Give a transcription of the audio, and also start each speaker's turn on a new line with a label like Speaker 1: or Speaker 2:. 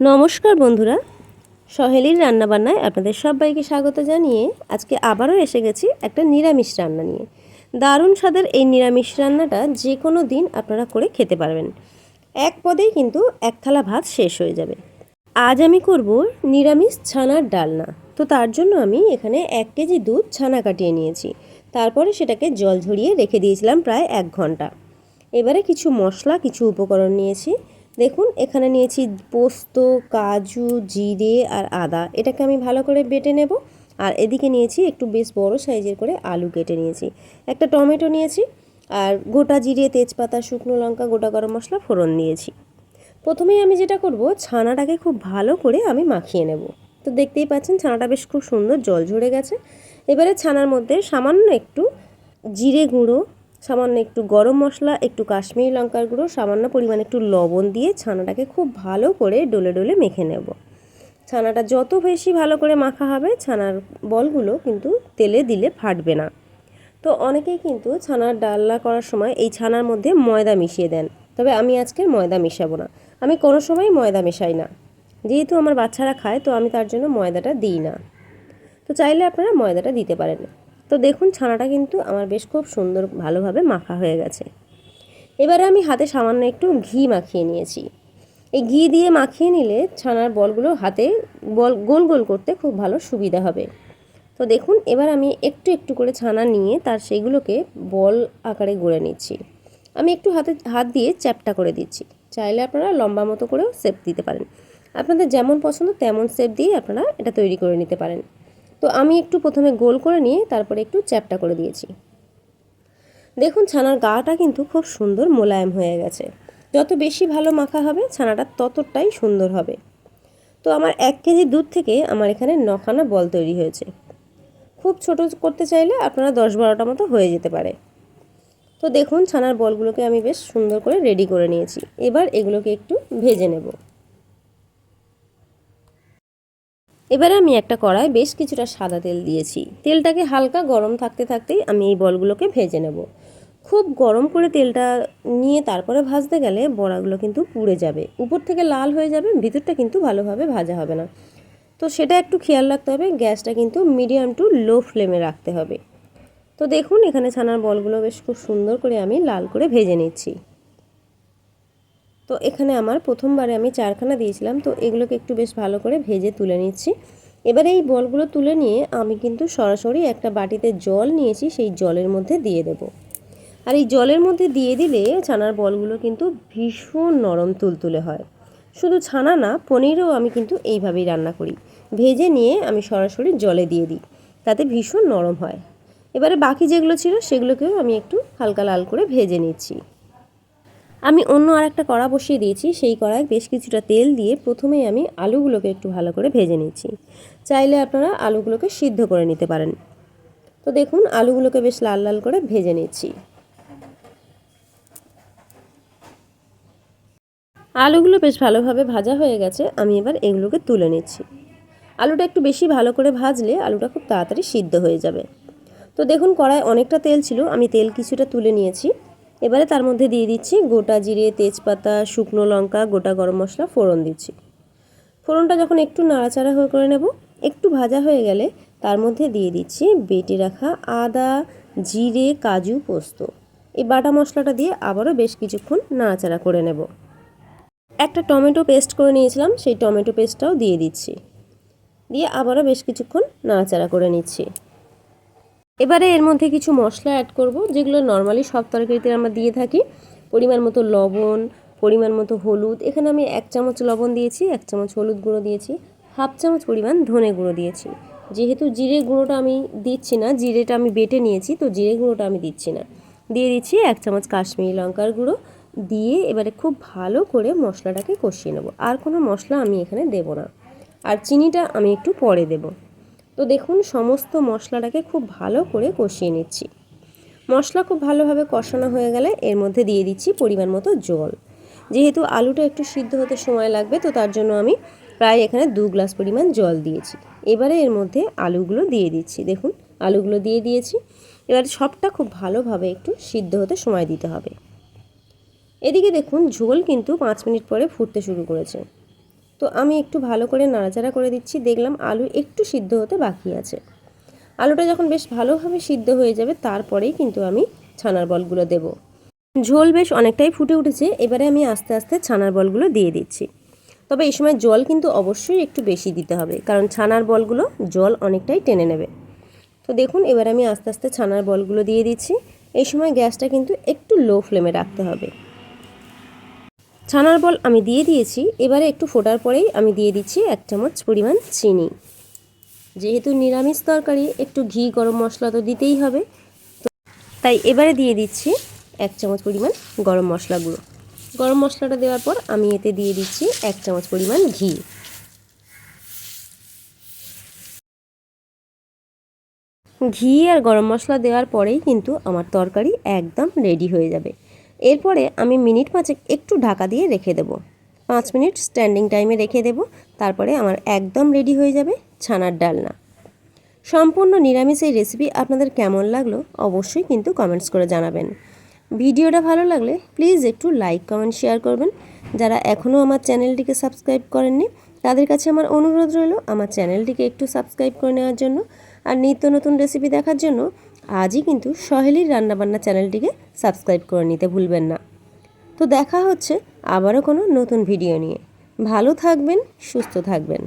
Speaker 1: নমস্কার বন্ধুরা। সহেলির রান্নাবান্নায় আপনাদের সবাইকে স্বাগত জানিয়ে আজকে আবারও এসে গেছি একটা নিরামিষ রান্না নিয়ে। দারুণ স্বাদের এই নিরামিষ রান্নাটা যে কোনো দিন আপনারা করে খেতে পারবেন। এক পদেই কিন্তু এক থালা ভাত শেষ হয়ে যাবে। আজ আমি করব নিরামিষ ছানার ডালনা। তো তার জন্য আমি এখানে এক কেজি দুধ ছানা কাটিয়ে নিয়েছি। তারপরে সেটাকে জল ঝরিয়ে রেখে দিয়েছিলাম প্রায় এক ঘণ্টা। এবারে কিছু মশলা, কিছু উপকরণ নিয়েছি। দেখুন, এখানে নিয়েছি পোস্ত, কাজু, জিরে আর আদা। এটাকে আমি ভালো করে বেটে নেব। আর এদিকে নিয়েছি একটু বেশ বড় সাইজের করে আলু কেটে নিয়েছি। একটা টমেটো নিয়েছি আর গোটা জিরে, তেজপাতা, শুকনো লঙ্কা, গোটা গরম মশলা, ফোড়ন দিয়েছি প্রথমেই আমি যেটা করব, ছানাটাকে খুব ভালো করে আমি মাখিয়ে নেব। তো দেখতেই পাচ্ছেন, ছানাটা বেশ খুব সুন্দর জল ঝরে গেছে। এবারে ছানার মধ্যে সামান্য একটু জিরে গুঁড়ো সামান্য একটু গরম মশলা, একটু কাশ্মীরি লঙ্কার গুঁড়ো, সামান্য পরিমাণে একটু লবণ দিয়ে ছানাটাকে খুব ভালো করে ডলে ডলে মেখে নেব। ছানাটা যত বেশি ভালো করে মাখা হবে, ছানার বলগুলো কিন্তু তেলে দিলে ফাটবে না। তো অনেকেই কিন্তু ছানার ডালনা করার সময় এই ছানার মধ্যে ময়দা মিশিয়ে দেন। তবে আমি আজকের ময়দা মিশাবো না। আমি কোনো সময় ময়দা মেশাই না। যেহেতু আমার বাচ্চারা খায়, তো আমি তার জন্য ময়দাটা দিই না। তো চাইলে আপনারা ময়দাটা দিতে পারেন। তো দেখুন, ছানাটা কিন্তু আমার বেশ খুব সুন্দর ভালোভাবে মাখা হয়ে গেছে। এবারে আমি হাতে সামান্য একটু ঘি মাখিয়ে নিয়েছি। এই ঘি দিয়ে মাখিয়ে নিলে ছানার বলগুলো হাতে বল, গোল গোল করতে খুব ভালো সুবিধা হবে। তো দেখুন, এবার আমি একটু একটু করে ছানা নিয়ে তার সেগুলোকে বল আকারে গড়ে নিচ্ছি। আমি একটু হাতে, হাত দিয়ে চ্যাপটা করে দিচ্ছি। চাইলে আপনারা লম্বা মতো করেও সেপ দিতে পারেন। আপনাদের যেমন পছন্দ তেমন সেপ দিয়ে আপনারা এটা তৈরি করে নিতে পারেন। তো আমি একটু প্রথমে গোল করে নিয়ে তারপরে একটু চ্যাপটা করে দিয়েছি। দেখুন, ছানার গাটা কিন্তু খুব সুন্দর মোলায়েম হয়ে গেছে। যত বেশি ভালো মাখা হবে, ছানাটা ততটাই সুন্দর হবে। তো আমার এক কেজি দুধ থেকে আমার এখানে নখানা বল তৈরি হয়েছে। খুব ছোট করতে চাইলে আপনারা দশ বারোটা মতো হয়ে যেতে পারে। তো দেখুন, ছানার বলগুলোকে আমি বেশ সুন্দর করে রেডি করে নিয়েছি। এবার এগুলোকে একটু ভেজে নেব। এবারে আমি একটা কড়ায় বেশ কিছুটা সাদা তেল দিয়েছি। তেলটাকে হালকা গরম থাকতে থাকতেই আমি এই বলগুলোকে ভেজে নেব। খুব গরম করে তেলটা নিয়ে তারপরে ভাজতে গেলে বড়াগুলো কিন্তু পুড়ে যাবে। উপর থেকে লাল হয়ে যাবে, ভিতরটা কিন্তু ভালোভাবে ভাজা হবে না। তো সেটা একটু খেয়াল রাখতে হবে, গ্যাসটা কিন্তু মিডিয়াম টু লো ফ্লেমে রাখতে হবে। তো দেখুন, এখানে ছানার বলগুলো বেশ খুব সুন্দর করে আমি লাল করে ভেজে নিচ্ছি। তো এখানে আমার প্রথমবারে আমি চারখানা দিয়েছিলাম, তো এগুলোকে একটু বেশ ভালো করে ভেজে তুলে নিচ্ছি। এবারে এই বলগুলো তুলে নিয়ে আমি কিন্তু সরাসরি একটা বাটিতে জল নিয়েছি, সেই জলের মধ্যে দিয়ে দেব। আর এই জলের মধ্যে দিয়ে দিলে ছানার বলগুলো কিন্তু ভীষণ নরম তুলতুলে হয়। শুধু ছানা না, পনিরও আমি কিন্তু এইভাবেই রান্না করি। ভেজে নিয়ে আমি সরাসরি জলে দিয়ে দিই, তাতে ভীষণ নরম হয়। এবারে বাকি যেগুলো ছিল সেগুলোকেও আমি একটু হালকা লাল করে ভেজে নিচ্ছি। আমি অন্য আর একটা কড়া বসিয়ে দিয়েছি, সেই কড়ায় বেশ কিছুটা তেল দিয়ে প্রথমেই আমি আলুগুলোকে একটু ভালো করে ভেজে নিচ্ছি। চাইলে আপনারা আলুগুলোকে সিদ্ধ করে নিতে পারেন। তো দেখুন, আলুগুলোকে বেশ লাল লাল করে ভেজে নিচ্ছি। আলুগুলো বেশ ভালোভাবে ভাজা হয়ে গেছে, আমি এবার এগুলোকে তুলে নিচ্ছি। আলুটা একটু বেশি ভালো করে ভাজলে আলুটা খুব তাড়াতাড়ি সিদ্ধ হয়ে যাবে। তো দেখুন, কড়ায় অনেকটা তেল ছিল, আমি তেল কিছুটা তুলে নিয়েছি। এবারে তার মধ্যে দিয়ে দিচ্ছি গোটা জিরে, তেজপাতা, শুকনো লঙ্কা, গোটা গরম মশলা, ফোড়ন দিচ্ছি। ফোড়নটা যখন একটু নাড়াচাড়া হয়ে করে নেব, একটু ভাজা হয়ে গেলে তার মধ্যে দিয়ে দিচ্ছি বেটে রাখা আদা, জিরে, কাজু পোস্ত। এই বাটা মশলাটা দিয়ে আবারও বেশ কিছুক্ষণ নাড়াচাড়া করে নেব। একটা টমেটো পেস্ট করে নিয়েছিলাম, সেই টমেটো পেস্টটাও দিয়ে দিচ্ছি। দিয়ে আবারও বেশ কিছুক্ষণ নাড়াচাড়া করে নিচ্ছি। এবারে এর মধ্যে কিছু মশলা অ্যাড করব, যেগুলো নর্মালি সব তরকারিতে আমরা দিয়ে থাকি। পরিমাণ মতো লবণ, পরিমাণ মতো হলুদ, এখানে আমি এক চামচ লবণ দিয়েছি, এক চামচ হলুদ গুঁড়ো দিয়েছি, হাফ চামচ পরিমাণ ধনে গুঁড়ো দিয়েছি। যেহেতু জিরে গুঁড়োটা আমি দিচ্ছি না, জিরেটা আমি বেটে নিয়েছি, তো জিরে গুঁড়োটা আমি দিচ্ছি না। দিয়ে দিচ্ছি এক চামচ কাশ্মীরি লঙ্কার গুঁড়ো, দিয়ে এবারে খুব ভালো করে মশলাটাকে কষিয়ে নেব। আর কোনো মশলা আমি এখানে দেব না। আর চিনিটা আমি একটু পরে দেবো। তো দেখুন, সমস্ত মশলাটাকে খুব ভালো করে কষিয়ে নিচ্ছি। মশলা খুব ভালোভাবে কষানো হয়ে গেলে এর মধ্যে দিয়ে দিচ্ছি পরিমাণ মতো জল। যেহেতু আলুটা একটু সিদ্ধ হতে সময় লাগবে, তো তার জন্য আমি প্রায় এখানে দু গ্লাস পরিমাণ জল দিয়েছি। এবারে এর মধ্যে আলুগুলো দিয়ে দিচ্ছি। দেখুন, আলুগুলো দিয়ে দিয়েছি। এবার সবটা খুব ভালোভাবে একটু সিদ্ধ হতে সময় দিতে হবে। এদিকে দেখুন, ঝোল কিন্তু পাঁচ মিনিট পরে ফুটতে শুরু করেছে। তো আমি একটু ভালো করে নাড়াচাড়া করে দিচ্ছি, দেখলাম আলু একটু সিদ্ধ হতে বাকি আছে। আলুটা যখন বেশ ভালোভাবে সিদ্ধ হয়ে যাবে, তারপরেই কিন্তু আমি ছানার বলগুলো দেব। ঝোল বেশ অনেকটাই ফুটে উঠেছে, এবারে আমি আস্তে আস্তে ছানার বলগুলো দিয়ে দিচ্ছি। তবে এই সময় জল কিন্তু অবশ্যই একটু বেশি দিতে হবে, কারণ ছানার বলগুলো জল অনেকটাই টেনে নেবে। তো দেখুন, এবার আমি আস্তে আস্তে ছানার বলগুলো দিয়ে দিচ্ছি। এই সময় গ্যাসটা কিন্তু একটু লো ফ্লেমে রাখতে হবে। ছানার বল আমি দিয়ে দিয়েছি, এবারে একটু ফোটার পরেই আমি দিয়ে দিচ্ছি এক চামচ পরিমাণ চিনি। যেহেতু নিরামিষ তরকারি, একটু ঘি, গরম মশলা তো দিতেই হবে। তাই এবারে দিয়ে দিচ্ছি এক চামচ পরিমাণ গরম মশলা গুঁড়ো। গরম মশলাটা দেওয়ার পর আমি এতে দিয়ে দিচ্ছি এক চামচ পরিমাণ ঘি। ঘি আর গরম মশলা দেওয়ার পরেই কিন্তু আমার তরকারি একদম রেডি হয়ে যাবে। এরপরে আমি মিনিট পাঁচেক একটু ঢাকা দিয়ে রেখে দেব। পাঁচ মিনিট স্ট্যান্ডিং টাইমে রেখে দেব, তারপরে আমার একদম রেডি হয়ে যাবে ছানার ডালনা। সম্পূর্ণ নিরামিষ এই রেসিপি আপনাদের কেমন লাগল অবশ্যই কিন্তু কমেন্টস করে জানাবেন। ভিডিওটা ভালো লাগলে প্লিজ একটু লাইক কমেন্ট শেয়ার করবেন। যারা এখনও আমার চ্যানেলটিকে সাবস্ক্রাইব করেননি, তাদের কাছে আমার অনুরোধ রইল আমার চ্যানেলটিকে একটু সাবস্ক্রাইব করে নেওয়ার জন্য। আর নিত্য নতুন রেসিপি দেখার জন্য আজই কিন্তু সহেলির রান্নাবান্না চ্যানেলটিকে সাবস্ক্রাইব করে নিতে ভুলবেন না। তো দেখা হচ্ছে আবারও কোনো নতুন ভিডিও নিয়ে। ভালো থাকবেন, সুস্থ থাকবেন।